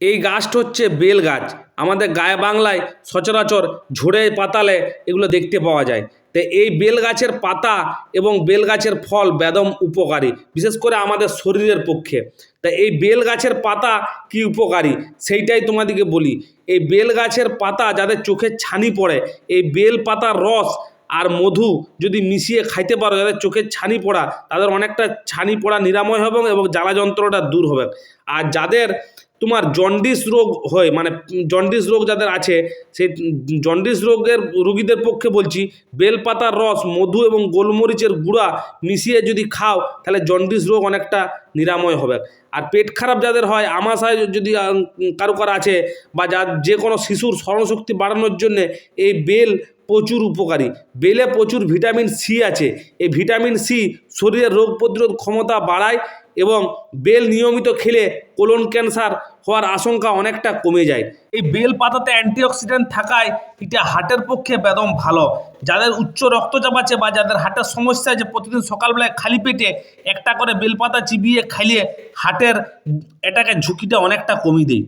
এই গাছটা হচ্ছে বেল গাছ। আমাদের গায়ে বাংলায় সচরাচর ঝোড়ে পাতালে এগুলো দেখতে পাওয়া যায়। তো এই বেল গাছের পাতা এবং বেল গাছের ফল বেদম উপকারী, বিশেষ করে আমাদের শরীরের পক্ষে। তা এই বেল গাছের পাতা কি উপকারী? সেইটাই তোমাদেরকে বলি। এই বেল গাছের পাতা যাদের চোখের ছানি পড়ে, এই বেল পাতার রস আর মধু যদি মিশিয়ে খাইতে পারো, যাদের চোখের ছানি পড়া, তাদের অনেকটা ছানি পড়া নিরাময় হবে এবং জ্বালা যন্ত্রণাটা দূর হবে আর যাদের তোমার জন্ডিস রোগ হয় মানে জন্ডিস রোগ যাদের আছে সেই জন্ডিস রোগের রোগীদের পক্ষে বলছি, বেলপাতার রস, মধু এবং গোলমরিচের গুঁড়া মিশিয়ে যদি খাও, তাহলে জন্ডিস রোগ অনেকটা নিরাময় হবে। আর পেট খারাপ যাদের হয়, আমাশায় যদি কারও কারও আছে, বা যা, যে কোনো শিশুর স্মরণশক্তি বাড়ানোর জন্যে এই বেল প্রচুর উপকারী। বেলে প্রচুর ভিটামিন সি আছে। এই ভিটামিন সি শরীরের রোগ প্রতিরোধ ক্ষমতা বাড়ায় এবং বেল নিয়মিত খেলে কোলন ক্যান্সার হওয়ার আশঙ্কা অনেকটা কমে যায়। এই বেল পাতাতে অ্যান্টিঅক্সিডেন্ট থাকায় এটা হার্টের পক্ষে বেদম ভালো। যাদের উচ্চ রক্তচাপ আছে বা যাদের হার্টের সমস্যা আছে, প্রতিদিন সকালবেলায় খালি পেটে একটা করে বেল পাতা চিবিয়ে খাইলে হার্টের এটাকে ঝুঁকিটা অনেকটা কমিয়ে দেয়।